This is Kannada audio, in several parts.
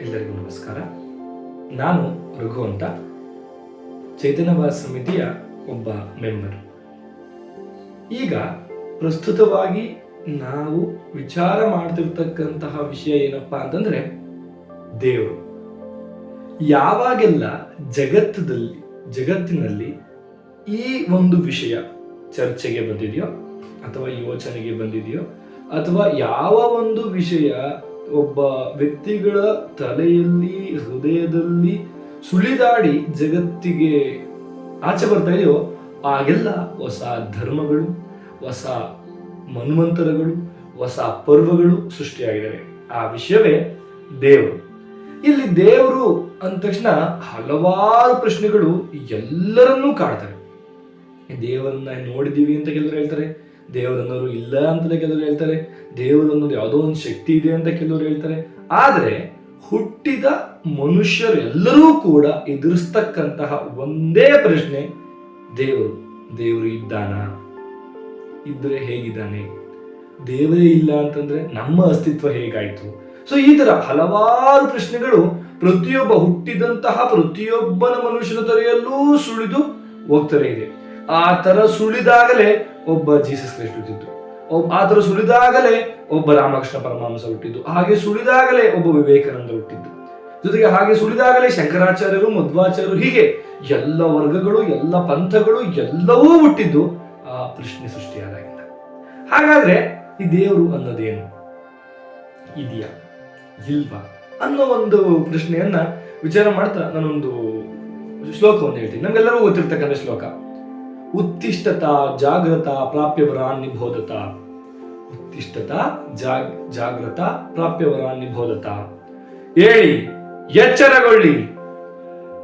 ಎಲ್ಲರಿಗೂ ನಮಸ್ಕಾರ. ನಾನು ರಘು ಅಂತ. ಚೈತನ್ಯವಾದ ಸಮಿತಿಯ ಒಬ್ಬ ಮೆಂಬರ್. ಈಗ ಪ್ರಸ್ತುತವಾಗಿ ನಾವು ವಿಚಾರ ಮಾಡ್ತಿರ್ತಕ್ಕಂತಹ ವಿಷಯ ಏನಪ್ಪ ಅಂತಂದ್ರೆ, ದೇವರು. ಯಾವಾಗೆಲ್ಲ ಜಗತ್ತದಲ್ಲಿ, ಜಗತ್ತಿನಲ್ಲಿ ಈ ಒಂದು ವಿಷಯ ಚರ್ಚೆಗೆ ಬಂದಿದೆಯೋ, ಅಥವಾ ಯೋಚನೆಗೆ ಬಂದಿದೆಯೋ, ಅಥವಾ ಯಾವ ಒಂದು ವಿಷಯ ಒಬ್ಬ ವ್ಯಕ್ತಿಗಳ ತಲೆಯಲ್ಲಿ, ಹೃದಯದಲ್ಲಿ ಸುಳಿದಾಡಿ ಜಗತ್ತಿಗೆ ಆಚೆ ಬರ್ತಾ ಇದೆಯೋ, ಆಗೆಲ್ಲ ಹೊಸ ಧರ್ಮಗಳು, ಹೊಸ ಮನ್ವಂತರಗಳು, ಹೊಸ ಪರ್ವಗಳು ಸೃಷ್ಟಿಯಾಗಿದ್ದಾವೆ. ಆ ವಿಷಯವೇ ದೇವರು. ಇಲ್ಲಿ ದೇವರು ಅಂದ ತಕ್ಷಣ ಹಲವಾರು ಪ್ರಶ್ನೆಗಳು ಎಲ್ಲರನ್ನೂ ಕಾಡ್ತಾರೆ ದೇವರನ್ನ ನೋಡಿದೀವಿ ಅಂತ ಕೆಲವರು ಹೇಳ್ತಾರೆ. ದೇವರನ್ನೋರು ಇಲ್ಲ ಅಂತಲೇ ಕೆಲವರು ಹೇಳ್ತಾರೆ ದೇವರು ಅನ್ನೋದು ಯಾವುದೋ ಒಂದು ಶಕ್ತಿ ಇದೆ ಅಂತ ಕೆಲವರು ಹೇಳ್ತಾರೆ. ಆದರೆ ಹುಟ್ಟಿದ ಮನುಷ್ಯರೆಲ್ಲರೂ ಕೂಡ ಎದುರಿಸ್ತಕ್ಕಂತಹ ಒಂದೇ ಪ್ರಶ್ನೆ, ದೇವರು ದೇವರು ಇದ್ದಾನ? ಇದ್ರೆ ಹೇಗಿದ್ದಾನೆ? ದೇವರೇ ಇಲ್ಲ ಅಂತಂದ್ರೆ ನಮ್ಮ ಅಸ್ತಿತ್ವ ಹೇಗಾಯ್ತು? ಸೊ ಈ ತರ ಹಲವಾರು ಪ್ರಶ್ನೆಗಳು ಪ್ರತಿಯೊಬ್ಬ ಹುಟ್ಟಿದಂತಹ ಪ್ರತಿಯೊಬ್ಬನ ಮನುಷ್ಯನ ತಲೆಯಲ್ಲೂ ಸುಳಿದು ಹೋಗ್ತಾರೆ ಇದೆ. ಆ ತರ ಸುಳಿದಾಗಲೇ ಒಬ್ಬ ಜೀಸಸ್ ಕ್ರೈಸ್ಟ್ ಹುಟ್ಟಿದ್ದು. ಒಬ್ಬ ಆದರೂ ಸುಳಿದಾಗಲೇ ಒಬ್ಬ ರಾಮಕೃಷ್ಣ ಪರಮಹಂಸ ಹುಟ್ಟಿದ್ದು. ಹಾಗೆ ಸುಳಿದಾಗಲೇ ಒಬ್ಬ ವಿವೇಕಾನಂದ ಹುಟ್ಟಿದ್ದು. ಜೊತೆಗೆ ಹಾಗೆ ಸುಳಿದಾಗಲೇ ಶಂಕರಾಚಾರ್ಯರು, ಮಧ್ವಾಚಾರ್ಯರು, ಹೀಗೆ ಎಲ್ಲ ವರ್ಗಗಳು, ಎಲ್ಲ ಪಂಥಗಳು, ಎಲ್ಲವೂ ಹುಟ್ಟಿದ್ದು ಆ ಪ್ರಶ್ನೆ ಸೃಷ್ಟಿಯಾದಾಗಿಂದ. ಹಾಗಾದ್ರೆ ಈ ದೇವರು ಅನ್ನೋದೇನು? ಇದೆಯಾ? ಇಲ್ವಾ? ಅನ್ನೋ ಒಂದು ಪ್ರಶ್ನೆಯನ್ನ ವಿಚಾರ ಮಾಡ್ತಾ ನಾನೊಂದು ಶ್ಲೋಕವನ್ನು ಹೇಳ್ತೀನಿ. ನಮ್ಗೆಲ್ಲರೂ ಗೊತ್ತಿರ್ತಕ್ಕಂಥ ಶ್ಲೋಕ. ಉತ್ತಿಷ್ಟತ ಜಾಗೃತ ಪ್ರಾಪ್ಯವರಾನ್ ನಿಬೋಧತ ಉತ್ತಿಷ್ಟತ ಜಾಗ್, ಜಾಗ್ರತ ಪ್ರಾಪ್ಯವರಾನ್ ನಿಬೋಧತ ಹೇಳಿ ಎಚ್ಚರಗೊಳ್ಳಿ.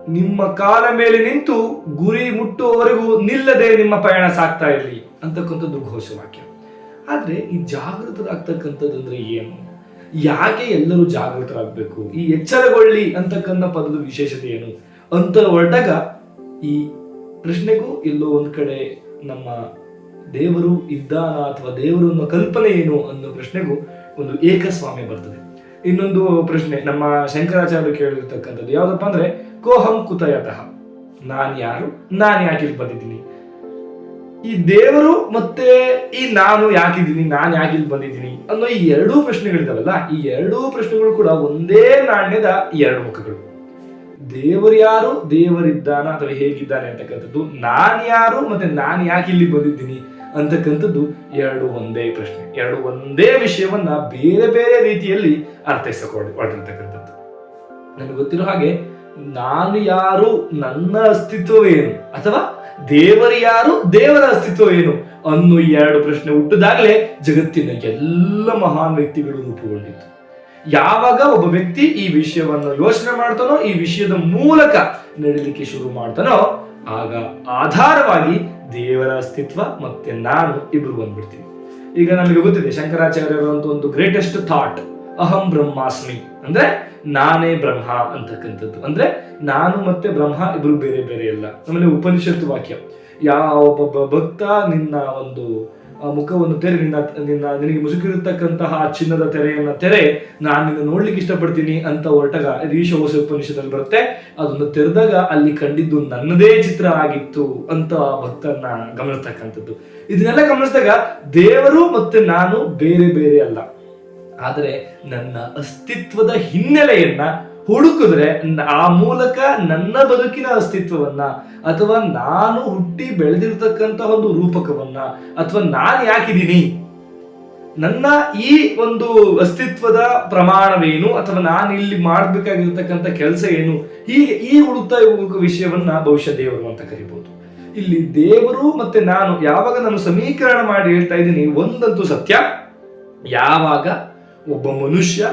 ನಿಮ್ಮ ಕಾಲ ಮೇಲೆ ನಿಂತು ಗುರಿ ಮುಟ್ಟುವವರೆಗೂ ನಿಲ್ಲದೆ ನಿಮ್ಮ ಪಯಣ ಸಾಗ್ತಾ ಇರಲಿ ಅಂತಕ್ಕಂಥದ್ದು ಘೋಷವಾಕ್ಯ. ಆದರೆ ಈ ಜಾಗೃತರಾಗ್ತಕ್ಕಂಥದ್ದು ಅಂದ್ರೆ ಏನು? ಯಾಕೆ ಎಲ್ಲರೂ ಜಾಗೃತರಾಗಬೇಕು? ಈ ಎಚ್ಚರಗೊಳ್ಳಿ ಅಂತಕ್ಕಂಥ ಪದದ ವಿಶೇಷತೆ ಏನು? ಅಂತ ಹೊರಟಾಗ ಈ ಪ್ರಶ್ನೆಗೂ ಇಲ್ಲೋ ಒಂದು ಕಡೆ ನಮ್ಮ ದೇವರು ಇದ್ದಾನ ಅಥವಾ ದೇವರು ಅನ್ನೋ ಕಲ್ಪನೆ ಏನು ಅನ್ನೋ ಪ್ರಶ್ನೆಗೂ ಒಂದು ಏಕಸ್ವಾಮ್ಯ ಬರ್ತದೆ. ಇನ್ನೊಂದು ಪ್ರಶ್ನೆ, ನಮ್ಮ ಶಂಕರಾಚಾರ್ಯರು ಕೇಳಿರ್ತಕ್ಕಂಥದ್ದು ಯಾವುದಪ್ಪ ಅಂದ್ರೆ, ಕೋಹಂ ಕುತಯತಃ, ನಾನು ಯಾರು, ನಾನು ಯಾಕೆ ಇಲ್ಲಿ ಬಂದಿದ್ದೀನಿ? ಈ ದೇವರು ಮತ್ತೆ ಈ ನಾನು ಯಾಕಿದ್ದೀನಿ, ನಾನು ಯಾಕೆ ಇಲ್ಲಿ ಬಂದಿದ್ದೀನಿ? ಅನ್ನೋ ಈ ಎರಡೂ ಪ್ರಶ್ನೆಗಳಿದಾವಲ್ಲ, ಈ ಎರಡೂ ಪ್ರಶ್ನೆಗಳು ಕೂಡ ಒಂದೇ ನಾಣ್ಯದ ಎರಡು ಮುಖಗಳು. ದೇವರು ಯಾರು? ದೇವರಿದ್ದಾನ ಅಥವಾ ಹೇಗಿದ್ದಾನೆ ಅಂತಕ್ಕಂಥದ್ದು ನಾನ್ ಯಾರು ಮತ್ತೆ ನಾನು ಯಾಕೆ ಇಲ್ಲಿ ಬಂದಿದ್ದೀನಿ ಅಂತಕ್ಕಂಥದ್ದು ಎರಡು ಒಂದೇ ಪ್ರಶ್ನೆ. ಎರಡು ಒಂದೇ ವಿಷಯವನ್ನ ಬೇರೆ ಬೇರೆ ರೀತಿಯಲ್ಲಿ ಅರ್ಥೈಸಿಕೊಂಡಿರ್ತಕ್ಕಂಥದ್ದು ನನಗೆ ಗೊತ್ತಿರೋ ಹಾಗೆ ನಾನು ಯಾರು, ನನ್ನ ಅಸ್ತಿತ್ವವೇನು ಅಥವಾ ದೇವರು ಯಾರು, ದೇವರ ಅಸ್ತಿತ್ವ ಏನು? ಅನ್ನೋ ಎರಡು ಪ್ರಶ್ನೆ ಹುಟ್ಟಿದಾಗಲೇ ಜಗತ್ತಿನ ಎಲ್ಲ ಮಹಾನ್ ವ್ಯಕ್ತಿಗಳು ರೂಪುಗೊಂಡಿತ್ತು ಯಾವಾಗ ಒಬ್ಬ ವ್ಯಕ್ತಿ ಈ ವಿಷಯವನ್ನು ಯೋಚನೆ ಮಾಡ್ತಾನೋ, ಈ ವಿಷಯದ ಮೂಲಕ ನಡೀಲಿಕ್ಕೆ ಶುರು ಮಾಡ್ತಾನೋ, ಆಗ ಆಧಾರವಾಗಿ ದೇವರ ಅಸ್ತಿತ್ವ ಮತ್ತೆ ನಾನು ಇಬ್ರು ಬಂದ್ಬಿಡ್ತೀವಿ. ಈಗ ನಮಗೆ ಗೊತ್ತಿದೆ, ಶಂಕರಾಚಾರ್ಯರ ಒಂದು ಗ್ರೇಟೆಸ್ಟ್ ಥಾಟ್ ಅಹಂ ಬ್ರಹ್ಮಾಸ್ಮಿ. ಅಂದ್ರೆ ನಾನೇ ಬ್ರಹ್ಮ ಅಂತಕ್ಕಂಥದ್ದು. ಅಂದ್ರೆ ನಾನು ಮತ್ತೆ ಬ್ರಹ್ಮ ಇಬ್ರು ಬೇರೆ ಬೇರೆ ಅಲ್ಲ. ಆಮೇಲೆ ಉಪನಿಷತ್ತು ವಾಕ್ಯ, ಯಾವ ಒಬ್ಬ ಭಕ್ತ ನಿನ್ನ ಒಂದು ಮುಖವನ್ನು ತೆರೆ ನಿನ್ನ ನಿನ್ನ ನಿನಗೆ ಮುಸುಕಿರತಕ್ಕಂತಹ ಚಿನ್ನದ ತೆರೆಯನ್ನ ತೆರೆ, ನಾನು ನಿನ್ನ ನೋಡ್ಲಿಕ್ಕೆ ಇಷ್ಟಪಡ್ತೀನಿ ಅಂತ ಹೊರಟಾಗ ಈಶೋಸ ಉಪನಿಷತ್ತಲ್ಲಿ ಬರುತ್ತೆ. ಅದನ್ನು ತೆರೆದಾಗ ಅಲ್ಲಿ ಕಂಡಿದ್ದು ನನ್ನದೇ ಚಿತ್ರ ಆಗಿತ್ತು ಅಂತ ಆ ಭಕ್ತನ ಗಮನಿಸ್ತಕ್ಕಂಥದ್ದು. ಇದನ್ನೆಲ್ಲ ಗಮನಿಸಿದಾಗ ದೇವರು ಮತ್ತೆ ನಾನು ಬೇರೆ ಬೇರೆ ಅಲ್ಲ. ಆದರೆ ನನ್ನ ಅಸ್ತಿತ್ವದ ಹಿನ್ನೆಲೆಯನ್ನ ಹುಡುಕಿದ್ರೆ ಆ ಮೂಲಕ ನನ್ನ ಬದುಕಿನ ಅಸ್ತಿತ್ವವನ್ನ ಅಥವಾ ನಾನು ಹುಟ್ಟಿ ಬೆಳೆದಿರ್ತಕ್ಕಂಥ ಒಂದು ರೂಪಕವನ್ನ ಅಥವಾ ನಾನು ಯಾಕಿದ್ದೀನಿ? ನನ್ನ ಈ ಒಂದು ಅಸ್ತಿತ್ವದ ಪ್ರಮಾಣವೇನು ಅಥವಾ ನಾನು ಇಲ್ಲಿ ಮಾಡಬೇಕಾಗಿರ್ತಕ್ಕಂಥ ಕೆಲಸ ಏನು? ಹೀಗೆ ಈ ಹುಡುಕ್ತಾ ಹೋಗುವ ವಿಷಯವನ್ನ ಬಹುಶಃ ದೇವರು ಅಂತ ಕರಿಬಹುದು ಇಲ್ಲಿ ದೇವರು ಮತ್ತೆ ನಾನು ಯಾವಾಗ ನಾನು ಸಮೀಕರಣ ಮಾಡಿ ಹೇಳ್ತಾ ಇದ್ದೀನಿ ಒಂದಂತೂ ಸತ್ಯ. ಯಾವಾಗ? ಒಬ್ಬ ಮನುಷ್ಯ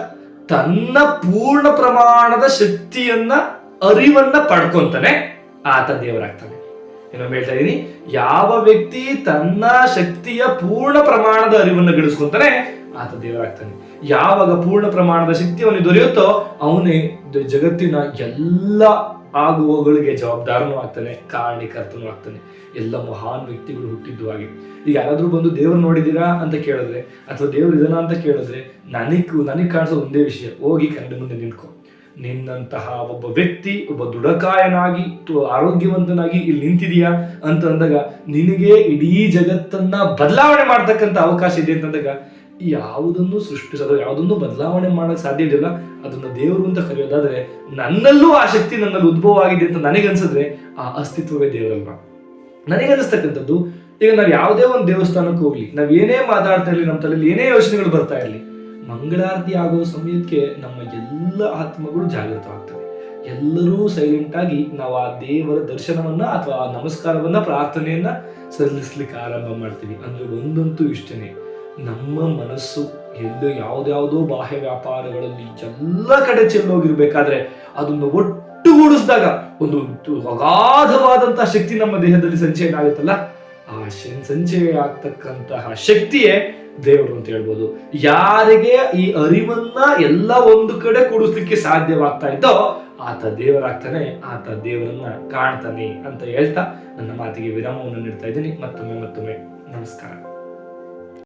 ತನ್ನ ಪೂರ್ಣ ಪ್ರಮಾಣದ ಶಕ್ತಿಯನ್ನ, ಅರಿವನ್ನ ಪಡ್ಕೊಂತಾನೆ ಆತ ದೇವರಾಗ್ತಾನೆ. ಏನೋ ಹೇಳ್ತಾ ಇದೀನಿ, ಯಾವ ವ್ಯಕ್ತಿ ತನ್ನ ಶಕ್ತಿಯ ಪೂರ್ಣ ಪ್ರಮಾಣದ ಅರಿವನ್ನು ಗಳಿಸ್ಕೊಂತಾನೆ ಆತ ದೇವರಾಗ್ತಾನೆ. ಯಾವಾಗ ಪೂರ್ಣ ಪ್ರಮಾಣದ ಶಕ್ತಿ ಅವನಿಗೆ ದೊರೆಯುತ್ತೋ ಅವನೇ ಜಗತ್ತಿನ ಎಲ್ಲ ಆಗುವಗಳಿಗೆ ಜವಾಬ್ದಾರನೂ ಆಗ್ತಾನೆ ಕಾರಣೀಕರ್ತನೂ ಆಗ್ತಾನೆ. ಎಲ್ಲ ಮಹಾನ್ ವ್ಯಕ್ತಿಗಳು ಹುಟ್ಟಿದ್ದು ಹಾಗೆ. ಈಗ ಯಾರಾದ್ರೂ ಬಂದು ದೇವ್ರು ನೋಡಿದ್ದೀರಾ ಅಂತ ಕೇಳಿದ್ರೆ, ಅಥವಾ ದೇವ್ರು ಇದನ್ನ ಅಂತ ಕೇಳಿದ್ರೆ, ನನಗ್ ನನಗ್ ಕಾಣಿಸೋ ಒಂದೇ ವಿಷಯ, ಹೋಗಿ ಕನ್ನಡ ಮುಂದೆ ನಿಂತ್ಕೊ. ನಿನ್ನಂತಹ ಒಬ್ಬ ವ್ಯಕ್ತಿ, ಒಬ್ಬ ದುಡಕಾಯನಾಗಿ ಆರೋಗ್ಯವಂತನಾಗಿ ಇಲ್ಲಿ ನಿಂತಿದೀಯಾ ಅಂತ ಅಂದಾಗ, ನಿನಗೆ ಇಡೀ ಜಗತ್ತನ್ನ ಬದಲಾವಣೆ ಮಾಡ್ತಕ್ಕಂಥ ಅವಕಾಶ ಇದೆ ಅಂತಂದಾಗ ಯಾವುದನ್ನು ಸೃಷ್ಟಿಸೋದು ಯಾವುದನ್ನು ಬದಲಾವಣೆ ಮಾಡಕ್ ಸಾಧ್ಯ ಇದೆಯಲ್ಲ ಅದನ್ನ ದೇವರು ಅಂತ ಕರೆಯೋದಾದ್ರೆ ನನ್ನಲ್ಲೂ ಆ ಶಕ್ತಿ ನನ್ನಲ್ಲಿ ಉದ್ಭವ ಆಗಿದೆ ಅಂತ ನನಗನ್ಸಿದ್ರೆ ಆ ಅಸ್ತಿತ್ವವೇ ದೇವರಲ್ವಾ ನನಗನ್ನಿಸ್ತಕ್ಕಂಥದ್ದು, ಈಗ ನಾವು ಯಾವುದೇ ಒಂದು ದೇವಸ್ಥಾನಕ್ಕೆ ಹೋಗ್ಲಿ, ನಾವ್ ಏನೇ ಮಾತಾಡ್ತಾ ಇರಲಿ ನಮ್ಮ ತಲೆಯಲ್ಲಿ ಏನೇ ಯೋಚನೆಗಳು ಬರ್ತಾ ಇರಲಿ, ಮಂಗಳಾರತಿ ಆಗೋ ಸಮಯಕ್ಕೆ ನಮ್ಮ ಎಲ್ಲ ಆತ್ಮಗಳು ಜಾಗೃತವಾಗ್ತವೆ. ಎಲ್ಲರೂ ಸೈಲೆಂಟ್ ಆಗಿ ನಾವು ಆ ದೇವರ ದರ್ಶನವನ್ನ ಅಥವಾ ಆ ನಮಸ್ಕಾರವನ್ನ, ಪ್ರಾರ್ಥನೆಯನ್ನ ಸಲ್ಲಿಸ್ಲಿಕ್ಕೆ ಆರಂಭ ಮಾಡ್ತೀವಿ. ಅಂದ್ರೆ ಒಂದಂತೂ ಇಷ್ಟನೇ. ನಮ್ಮ ಮನಸ್ಸು ಎಲ್ಲೋ ಯಾವುದ್ಯಾವುದೋ ಬಾಹ್ಯ ವ್ಯಾಪಾರಗಳಲ್ಲಿ ಎಲ್ಲ ಕಡೆ ಚೆಲ್ಲೋಗಿರ್ಬೇಕಾದ್ರೆ ಅದನ್ನು ಒಟ್ಟುಗೂಡಿಸಿದಾಗ ಒಂದು ಅಗಾಧವಾದಂತಹ ಶಕ್ತಿ ನಮ್ಮ ದೇಹದಲ್ಲಿ ಸಂಚಯನ ಆಗುತ್ತಲ್ಲ? ಆ ಸಂಚಯ ಆಗ್ತಕ್ಕಂತಹ ಶಕ್ತಿಯೇ ದೇವರು ಅಂತ ಹೇಳ್ಬೋದು. ಯಾರಿಗೆ ಈ ಅರಿವನ್ನ ಎಲ್ಲ ಒಂದು ಕಡೆ ಕೂಡಿಸ್ಲಿಕ್ಕೆ ಸಾಧ್ಯವಾಗ್ತಾ ಇದ್ದೋ ಆತ ದೇವರಾಗ್ತಾನೆ, ಆತ ದೇವರನ್ನ ಕಾಣ್ತಾನೆ ಅಂತ ಹೇಳ್ತಾ ನನ್ನ ಮಾತಿಗೆ ವಿರಾಮವನ್ನು ನೀಡ್ತಾ ಇದ್ದೀನಿ. ಮತ್ತೊಮ್ಮೆ ಮತ್ತೊಮ್ಮೆ. ನಮಸ್ಕಾರ.